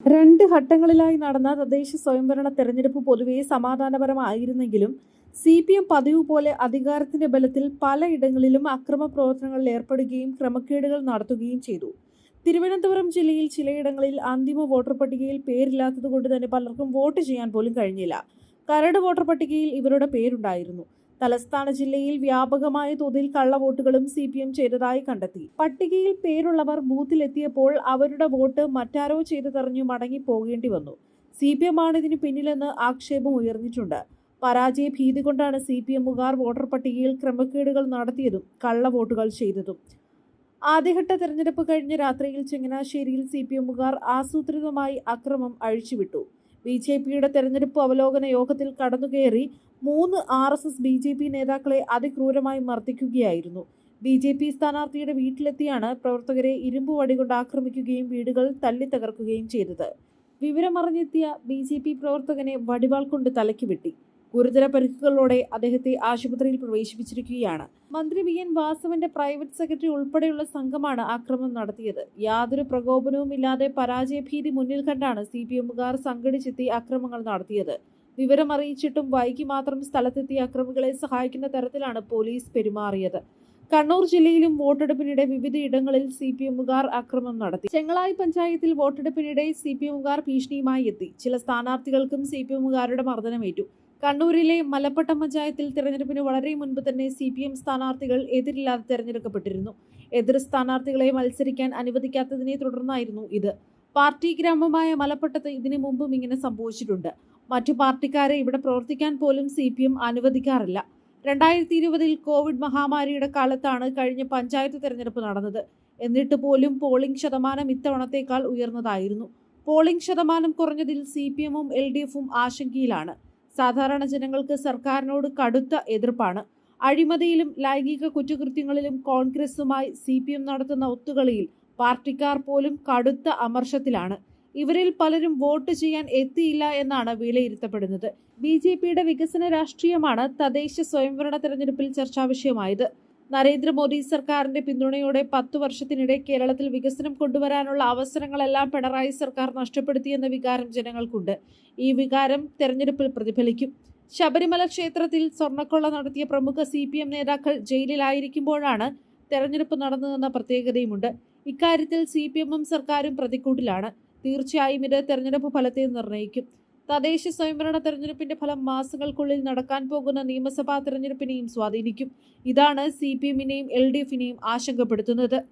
രണ്ട് ഘട്ടങ്ങളിലായി നടന്ന തദ്ദേശ സ്വയംഭരണ തെരഞ്ഞെടുപ്പ് പൊതുവെ സമാധാനപരമായിരുന്നെങ്കിലും സി പി എം പതിവ് പോലെ അധികാരത്തിന്റെ ബലത്തിൽ പലയിടങ്ങളിലും അക്രമ പ്രവർത്തനങ്ങളിൽ ഏർപ്പെടുകയും ക്രമക്കേടുകൾ നടത്തുകയും ചെയ്തു. തിരുവനന്തപുരം ജില്ലയിൽ ചിലയിടങ്ങളിൽ അന്തിമ വോട്ടർ പട്ടികയിൽ പേരില്ലാത്തതുകൊണ്ട് തന്നെ പലർക്കും വോട്ട് ചെയ്യാൻ പോലും കഴിഞ്ഞില്ല. കരട് വോട്ടർ പട്ടികയിൽ ഇവരുടെ പേരുണ്ടായിരുന്നു. തലസ്ഥാന ജില്ലയിൽ വ്യാപകമായ തോതിൽ കള്ളവോട്ടുകളും സി പി എം ചെയ്തതായി കണ്ടെത്തി. പട്ടികയിൽ പേരുള്ളവർ ബൂത്തിലെത്തിയപ്പോൾ അവരുടെ വോട്ട് മറ്റാരോ ചെയ്തു തെറിഞ്ഞു മടങ്ങി പോകേണ്ടി വന്നു. സി പി എം ആണ് ഇതിന് പിന്നിലെന്ന് ആക്ഷേപം ഉയർന്നിട്ടുണ്ട്. പരാജയ ഭീതി കൊണ്ടാണ് സി പി എമ്മുകാർ വോട്ടർ പട്ടികയിൽ ക്രമക്കേടുകൾ നടത്തിയതും കള്ളവോട്ടുകൾ ചെയ്തതും. ആദ്യഘട്ട തെരഞ്ഞെടുപ്പ് കഴിഞ്ഞ രാത്രിയിൽ ചങ്ങനാശ്ശേരിയിൽ സി പി എമ്മുകാർ ആസൂത്രിതമായി അക്രമം അഴിച്ചുവിട്ടു. ബി ജെ പിയുടെ തെരഞ്ഞെടുപ്പ് അവലോകന യോഗത്തിൽ കടന്നുകയറി മൂന്ന് R S S B J P നേതാക്കളെ അതിക്രൂരമായി മർദ്ദിക്കുകയായിരുന്നു. ബി ജെ പി സ്ഥാനാർത്ഥിയുടെ വീട്ടിലെത്തിയാണ് പ്രവർത്തകരെ ഇരുമ്പ് വടികൊണ്ട് ആക്രമിക്കുകയും വീടുകൾ തല്ലി തകർക്കുകയും ചെയ്തത്. വിവരമറിഞ്ഞെത്തിയ ബി ജെ പി പ്രവർത്തകനെ വടിവാൾ കൊണ്ട് തലയ്ക്ക് വെട്ടി. ഗുരുതര പരിക്കുകളോടെ അദ്ദേഹത്തെ ആശുപത്രിയിൽ പ്രവേശിപ്പിച്ചിരിക്കുകയാണ്. മന്ത്രി വി. എൻ. വാസവന്റെ പ്രൈവറ്റ് സെക്രട്ടറി ഉൾപ്പെടെയുള്ള സംഘമാണ് ആക്രമണം നടത്തിയത്. യാതൊരു പ്രകോപനവും ഇല്ലാതെ പരാജയഭീതി മുന്നിൽ കണ്ടാണ് സി പി എമ്മുകാർ സംഘടിച്ചെത്തി അക്രമങ്ങൾ നടത്തിയത്. വിവരമറിയിച്ചിട്ടും വൈകി മാത്രം സ്ഥലത്തെത്തി അക്രമികളെ സഹായിക്കുന്ന തരത്തിലാണ് പോലീസ് പെരുമാറിയത്. കണ്ണൂർ ജില്ലയിലും വോട്ടെടുപ്പിനിടെ വിവിധ ഇടങ്ങളിൽ സി പി എമ്മുകാർ അക്രമം നടത്തി. ചെങ്ങളായി പഞ്ചായത്തിൽ വോട്ടെടുപ്പിനിടെ സി പി എമ്മുകാർ ഭീഷണിയുമായി എത്തി. ചില സ്ഥാനാർത്ഥികൾക്കും സി പി എമ്മുകാരുടെ മർദ്ദനമേറ്റു. കണ്ണൂരിലെ മലപ്പട്ടം പഞ്ചായത്തിൽ തിരഞ്ഞെടുപ്പിന് വളരെ മുൻപ് തന്നെ സി പി എം സ്ഥാനാർത്ഥികൾ എതിരില്ലാതെ തിരഞ്ഞെടുക്കപ്പെട്ടിരുന്നു. എതിർ സ്ഥാനാർത്ഥികളെ മത്സരിക്കാൻ അനുവദിക്കാത്തതിനെ തുടർന്നായിരുന്നു ഇത്. പാർട്ടി ഗ്രാമമായ മലപ്പട്ടത്ത് ഇതിനു മുമ്പും ഇങ്ങനെ സംഭവിച്ചിട്ടുണ്ട്. മറ്റു പാർട്ടിക്കാരെ ഇവിടെ പ്രവർത്തിക്കാൻ പോലും സി പി എം അനുവദിക്കാറില്ല. രണ്ടായിരത്തി ഇരുപതിൽ കോവിഡ് മഹാമാരിയുടെ കാലത്താണ് കഴിഞ്ഞ പഞ്ചായത്ത് തെരഞ്ഞെടുപ്പ് നടന്നത്. എന്നിട്ട് പോലും പോളിംഗ് ശതമാനം ഇത്തവണത്തേക്കാൾ ഉയർന്നതായിരുന്നു. പോളിംഗ് ശതമാനം കുറഞ്ഞതിൽ സി പി എമ്മും എൽ ഡി എഫും ആശങ്കയിലാണ്. സാധാരണ ജനങ്ങൾക്ക് സർക്കാരിനോട് കടുത്ത എതിർപ്പാണ്. അഴിമതിയിലും ലൈംഗിക കുറ്റകൃത്യങ്ങളിലും കോൺഗ്രസുമായി സി പി എം നടത്തുന്ന ഒത്തുകളിയിൽ പാർട്ടിക്കാർ പോലും കടുത്ത അമർഷത്തിലാണ്. ഇവരിൽ പലരും വോട്ട് ചെയ്യാൻ എത്തിയില്ല എന്നാണ് വിലയിരുത്തപ്പെടുന്നത്. ബി ജെ പിയുടെ വികസന രാഷ്ട്രീയമാണ് തദ്ദേശ സ്വയംഭരണ തെരഞ്ഞെടുപ്പിൽ ചർച്ചാ വിഷയമായത്. നരേന്ദ്രമോദി സർക്കാരിന്റെ പിന്തുണയോടെ പത്തു വർഷത്തിനിടെ കേരളത്തിൽ വികസനം കൊണ്ടുവരാനുള്ള അവസരങ്ങളെല്ലാം പിണറായി സർക്കാർ നഷ്ടപ്പെടുത്തിയെന്ന വികാരം ജനങ്ങൾക്കുണ്ട്. ഈ വികാരം തെരഞ്ഞെടുപ്പിൽ പ്രതിഫലിക്കും. ശബരിമല ക്ഷേത്രത്തിൽ സ്വർണക്കൊള്ള നടത്തിയ പ്രമുഖ സി പി എം നേതാക്കൾ ജയിലിലായിരിക്കുമ്പോഴാണ് തെരഞ്ഞെടുപ്പ് നടന്നതെന്ന പ്രത്യേകതയുമുണ്ട്. ഇക്കാര്യത്തിൽ സി പി എമ്മും സർക്കാരും പ്രതിക്കൂട്ടിലാണ്. തീർച്ചയായും ഇത് തെരഞ്ഞെടുപ്പ് ഫലത്തെ നിർണയിക്കും തദ്ദേശ സ്വയംഭരണ തെരഞ്ഞെടുപ്പിന്റെ ഫലം മാസങ്ങൾക്കുള്ളിൽ നടക്കാൻ പോകുന്ന നിയമസഭാ തെരഞ്ഞെടുപ്പിനെയും സ്വാധീനിക്കും. ഇതാണ് സി പി എമ്മിനെയും എൽ ഡി എഫിനെയും ആശങ്കപ്പെടുത്തുന്നത്.